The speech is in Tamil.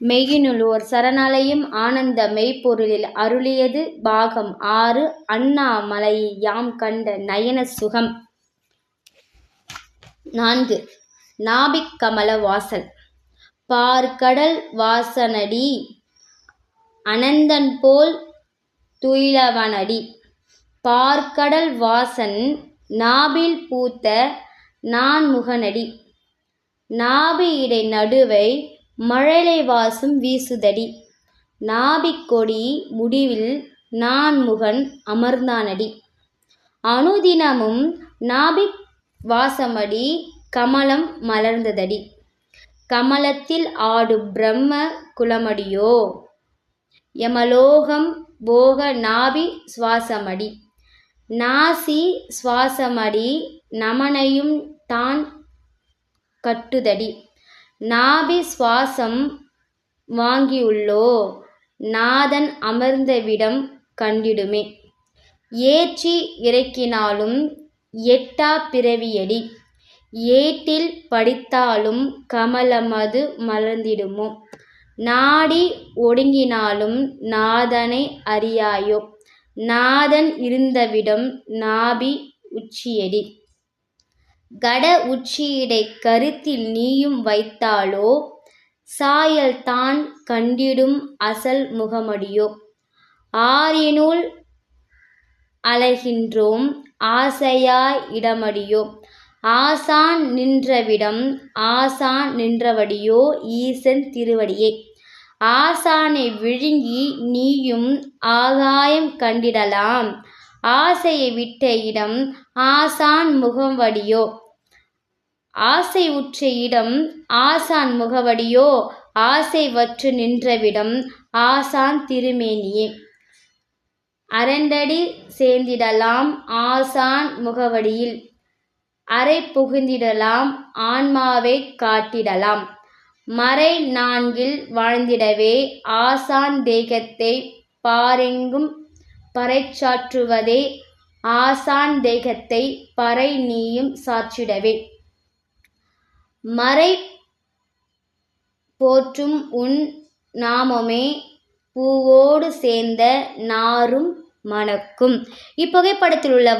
மெய்யினுளோர் சரணாலயம் ஆனந்த மெய்ப்பொருளில் அருளியது பாகம் ஆறு அண்ணாமலையை யாம் கண்ட நயன சுகம். நான்கு நாபிக் கமல வாசல். பார்க்கடல் வாசனடி அனந்தன் போல் துயிலவனடி. பார்க்கடல் வாசன் நாபில் பூத்த நான்முகனடி. நாபி இடை நடுவை மழலை வாசம் வீசுதடி. நாபிக்கொடி முடிவில் முடிவில் நான்முகன் அமர்ந்தானடி. அனுதினமும் நாபிக் வாசமடி கமலம் மலர்ந்ததடி. கமலத்தில் ஆடு பிரம்ம குலமடியோ? யமலோகம் போக நாபி சுவாசமடி. நாசி சுவாசமடி நமனையும் தான் கட்டுதடி. நாபி சுவாசம் வாங்கியுள்ளோ? நாதன் அமர்ந்தவிடம் கண்டிடுமே. ஏற்றி இறக்கினாலும் எட்டா பிறவியடி. ஏட்டில் படித்தாலும் கமலமது மலர்ந்திடுமோ? நாடி ஒடுங்கினாலும் நாதனை அறியாயோ? நாதன் இருந்தவிடம் நாபி உச்சியடி. கட உச்சியிடை கருத்தில் நீயும் வைத்தாலோ? சாயல் தான் கண்டிடும் அசல் முகமடியோ? ஆரினுள் அலைகின்றோம் ஆசையாய் இடமடியோ? ஆசான் நின்றவிடம் ஆசான் நின்றவடியோ? ஈசன் திருவடியே. ஆசானை விழுங்கி நீயும் ஆகாயம் கண்டிடலாம். ஆசையை விட்ட இடம் ஆசான் முகவடியோ? ஆசை உற்ற இடம் ஆசான் முகவடியோ? ஆசை வற்று நின்றவிடம் ஆசான் திருமேனியே. அரண்டடி சேர்ந்திடலாம் ஆசான் முகவடியில். அறை புகுந்திடலாம் ஆன்மாவை காட்டிடலாம். மறை நான்கில் வாழ்ந்திடவே ஆசான் தேகத்தை பாரெங்கும் பறைச்சாற்றுவதே ஆசான் தேகத்தை பறை நீயும் சாற்றிடவே. மறை போற்றும் உன் நாமமே பூவோடு சேர்ந்த நாரும் மணக்கும். இப்புகைப்படத்தில் உள்ள